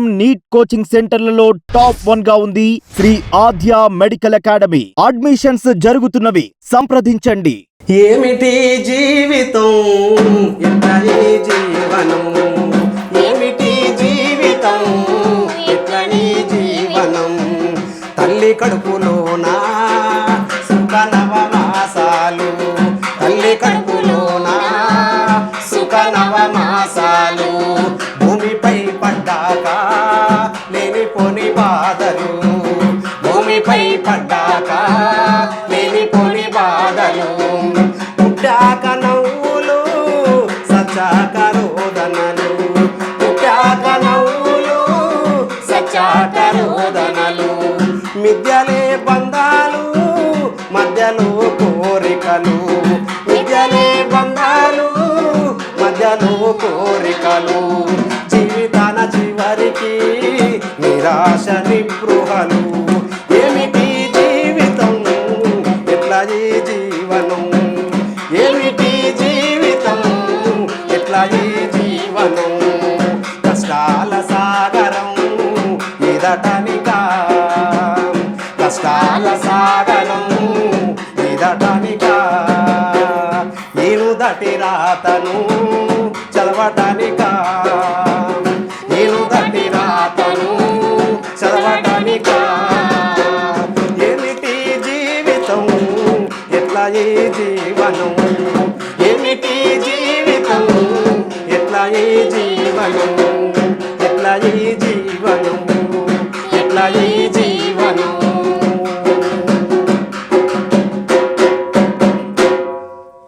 Neat coaching సెంటర్లలో top వన్గా ఉంది Shri Adya medical academy. Admissions జరుగుతున్నవి. సంప్రదించండి. ఏమిటి జీవితం? జీవనం? ఏమిటి జీవితం? జీవనం? తల్లి కడుపులోనా? బాధలు. భూమిపై పడ్డాక లేనిపోని బాధలు. పుట్టాక నవ్వులు సచాక రోదనలు. పుట్టాక నవ్వులు సచాక రోదనలు. మిద్యలే బంధాలు మధ్యలో కోరికలు. మిద్యలే బంధాలు మధ్యలో కోరికలు. నిరాశ నిపృహలు ఏమిటి జీవితం? ఎట్లా ఈ జీవనం? ఏమిటి జీవితం? ఎట్లా ఈ జీవనం? కష్టాల సాగరం ఇదటనికా? కష్టాల సాగరం ఇదటనికా? నేను దటి రాతను చదవటానికా? ఈ జీవను? ఏమిటి జీవితం? ఎట్లా ఈ జీవనం? ఎట్లా ఈ జీవనం? ఎట్లా ఈ